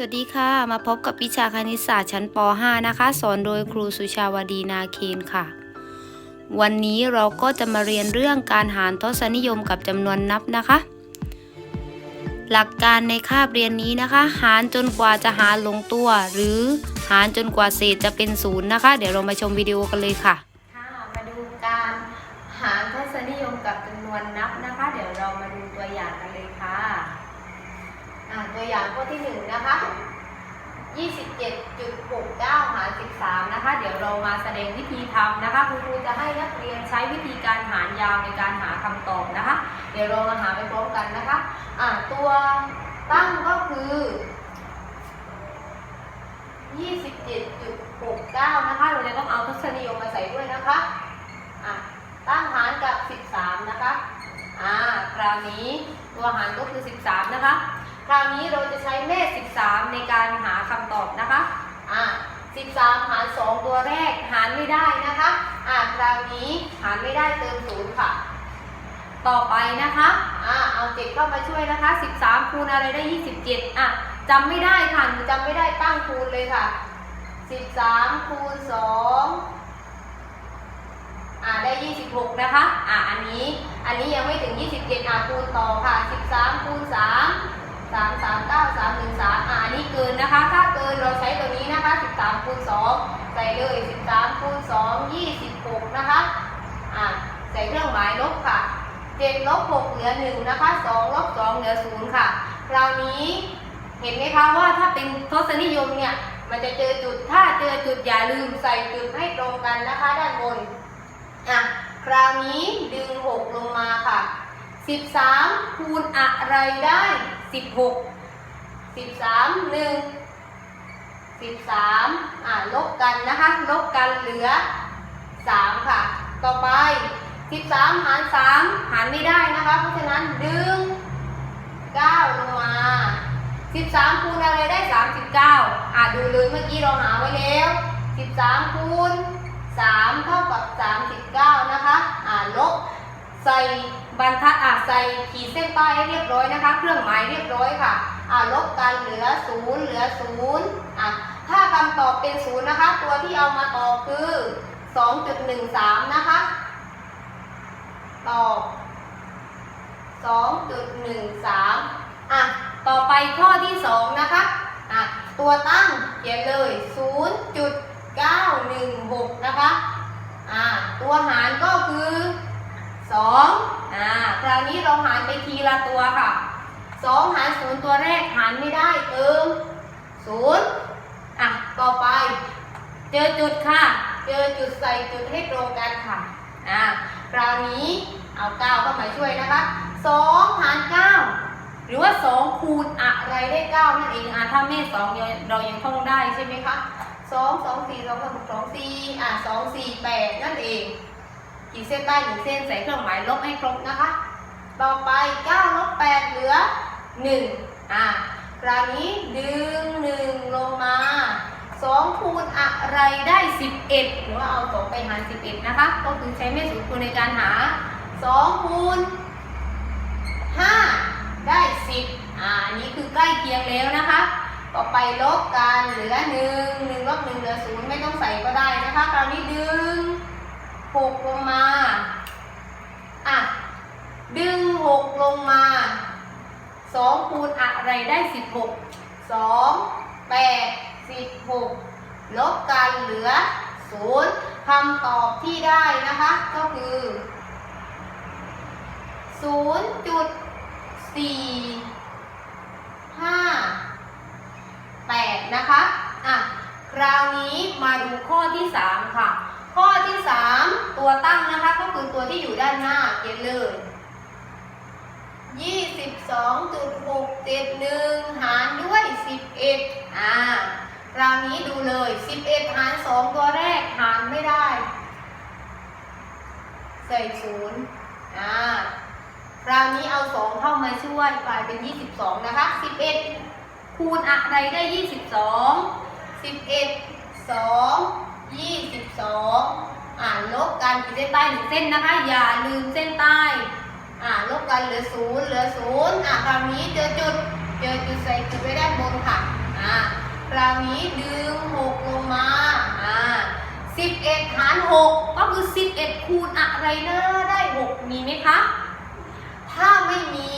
สวัสดีค่ะ มาพบกับวิชาคณิตศาสตร์ชั้นป .5 นะคะ สอนโดยครูสุชาวดีนาเคนค่ะ วันนี้เราก็จะมาเรียนเรื่องการหารทศนิยมกับจำนวนนับนะคะ หลักการในคาบเรียนนี้นะคะ หารจนกว่าจะหารลงตัว หรือหารจนกว่าเศษจะเป็นศูนย์นะคะ เดี๋ยวเรามาชมวิดีโอกันเลยค่ะมาดูการหารทศนิยมกับจำนวนนับนะคะ เดี๋ยวเรามาดูตัวอย่างกันเลยค่ะ ตัวอย่างข้อที่หนึ่งนะคะ27.69 หาร 13 นะคะ เดี๋ยวเรามาแสดงวิธีทำนะคะ คุณครูจะให้นักเรียนใช้วิธีการหารยาวในการหาคำตอบนะคะ เดี๋ยวเรามาหาไปพร้อมกันนะคะ อ่าตัวตั้งก็คือ 27.69 นะคะ เราจะต้องเอาทศนิยมมาใส่ด้วยนะคะ อะตั้งหารกับ 13 นะคะ อ่า คราวนี้ตัวหารก็คือ 13 นะคะ คราวนี้เราจะใช้เลข13 ในการหาคำตอบนะคะอ่า13 หาร 2 ตัวแรกหารไม่ได้นะคะอ่าคราวนี้หารไม่ได้เติมศูนย์ค่ะ ต่อไปนะคะอ่าเอาเจ็ดเข้ามาช่วยนะคะ 13 คูณอะไรได้ 27อะจำไม่ได้ค่ะหนูจำไม่ได้ตั้งคูณเลยค่ะ 13 คูณ 2อ่าได้ 26 นะคะ อ่าอันนี้ อันนี้ยังไม่ถึง 27อ่าคูณต่อค่ะ นเราใช้ตัวนี้นะคะ 13คูณ2ใส่เลย 13คูณ2 26 นะคะอ่าใส่เครื่องหมายลบค่ะ7ลบ6เหลือ1นะคะ2ลบ2เหลือ0ค่ะ คราวนี้เห็นไหมคะว่าถ้าเป็นทศนิยมเนี่ย มันจะเจอจุดถ้าเจอจุดอย่าลืมใส่จุดให้ตรงกันนะคะ ด้านบนอะคราวนี้ดึง 6 ลงมาค่ะ 13คูณอะไรได้ 16 13 1 13อะลบกันนะคะ ลบกันเหลือ 3 ค่ะ ต่อไป 13 หาร 3 หารไม่ได้นะคะ เพราะฉะนั้นดึง 9 ลงมา 13 คูณอะไรได้ 39อะดูเลยเมื่อกี้เราหาไว้แล้ว 13 คูณ 3 เท่ากับ 39 นะคะอ่าลบใส่บรรทัดอ่าใส่ขีดเส้นใต้ให้เรียบร้อยนะคะ เครื่องหมายเรียบร้อยค่ะอ่าลบกันเหลือ 0 เหลือ 0อะ ถ้าคำตอบเป็น0นย์นะคะ ตัวที่เอามาตอบคือ 2.13 นะคะ ตอบ 2.13 อะ ต่อไปข้อที่ 2 นะคะ อะ ตัวตั้งเขียนเลย 0.916 นะคะ อ่าตัวหารก็คือ 2 อ่าคราวนี้เราหารไปทีละตัวค่ะ 2 หาร 0 ตัวแรกหารไม่ได้เติม0 ต่อไป เจอจุดค่ะ เจอจุดใส่จุดให้ตรงกันค่ะอ่าคราวนี้เอา9เข้ามาช่วยนะคะ2หาร9หรือว่า2คูณอะไรได้9นั่นเองอ่าถ้าแม่2ยังเรายังท่องได้ใช่ไหมคะ2 2 4 2 6 2 4อ่า2 4 8นั่นเองขีดเส้นใต้หนึ่งเส้นใส่เครื่องหมายลบให้ครบนะคะ ต่อไป9ลบ8เหลือ1อ่าคราวนี้ดึง1ลงมา 2คูณอะไรได้ 11 หรือว่าเอา 2 ไปหาร 11 นะคะ ก็คือใช้แม่สูตรคูณในการหา 2 คูณ 5 ได้ 10 อ่าอันนี้คือใกล้เคียงแล้วนะคะ ต่อไปลบกันเหลือ 1 1ลบ1เหลือ 0 ไม่ต้องใส่ก็ได้นะคะ คราวนี้ดึง 6 ลงมา อะ ดึง 6 ลงมา 2 คูณอะไรได้ 16 2 8 16 ลบกันเหลือ 0คำตอบที่ได้นะคะ ก็คือ 0.458 นะคะอะคราวนี้มาดูข้อที่ 3 ค่ะ ข้อที่ 3 ตัวตั้งนะคะ ก็คือตัวที่อยู่ด้านหน้าเขียนเลย22.671 หารด้วย 11อ่าค ราวนี้ดูเลย 11 หาร 2 ตัวแรกหารไม่ได้ ใส่ศูนย์อ่าคราวนี้เอา 2 เข้ามาช่วยกลายเป็น 22 นะคะ 11 คูณอะไรได้ 22 11 2 22 อ่าลบกันขีดเส้นใต้หนึ่งเส้นนะคะ อย่าลืมเส้นใต้อ่าลบกันเหลือ0เหลือ0อ่าคราวนี้เจอจุด เจอจุดใส่จุดไว้ด้านบนค่ะอ่า คราวนี้ดึงหกลงมาอ่าสิบเอ็ดหารหกก็คือสิบเอ็ดคูณอะไรนะได้หกมีไหมคะ ถ้าไม่มี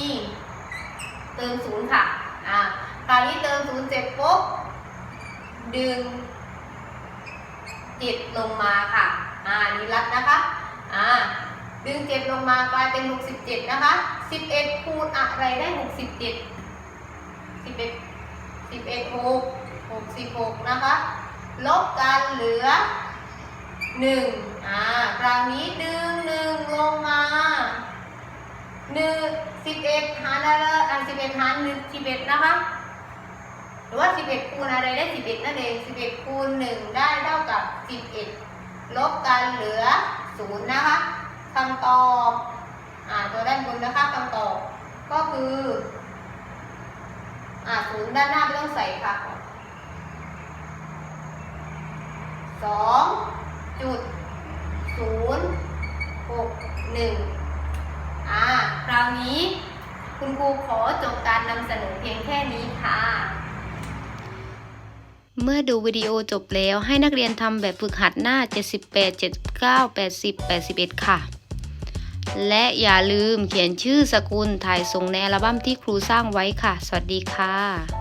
เติมศูนย์ค่ะอ่าคราวนี้เติมศูนย์เสร็จปุ๊บดึงเจ็ดลงมาค่ะ อ่านี่รัดนะคะ อ่า ดึงเจ็ดลงมากลายเป็นหกสิบเจ็ดนะคะสิบเอ็ดคูณอะไรได้หกสิบเจ็ดสิบเอ็ดสิบเอ็ดหก หกสิบหกนะคะ ลบกันเหลือหนึ่งอ่า คราวนี้ดึงหนึ่งลงมาหนึ่งสิบเอ็ดหารอะไรอ่าสิบเอ็ดหารหนึ่งสิบเอ็ดนะคะ หรือว่าสิบเอ็ดคูณอะไรได้สิบเอ็ดนั่นเองสิบเอ็ดคูณหนึ่งได้เท่ากับสิบเอ็ดลบกันเหลือศูนย์นะคะคำตอบ อ่า ตัวด้านบนนะคะคำตอบ ก็คือ อ่าศูนย์ด้านหน้าไม่ต้องใส่ค่ะ สองจุดศูนย์หกหนึ่งอ่าคราวนี้คุณครูขอจบการนำเสนอเพียงแค่นี้ค่ะ เมื่อดูวิดีโอจบแล้วให้นักเรียนทำแบบฝึกหัดหน้า 78 79 80 81 ค่ะ และอย่าลืมเขียนชื่อสกุลถ่ายส่งในอัลบั้มที่ครูสร้างไว้ค่ะ สวัสดีค่ะ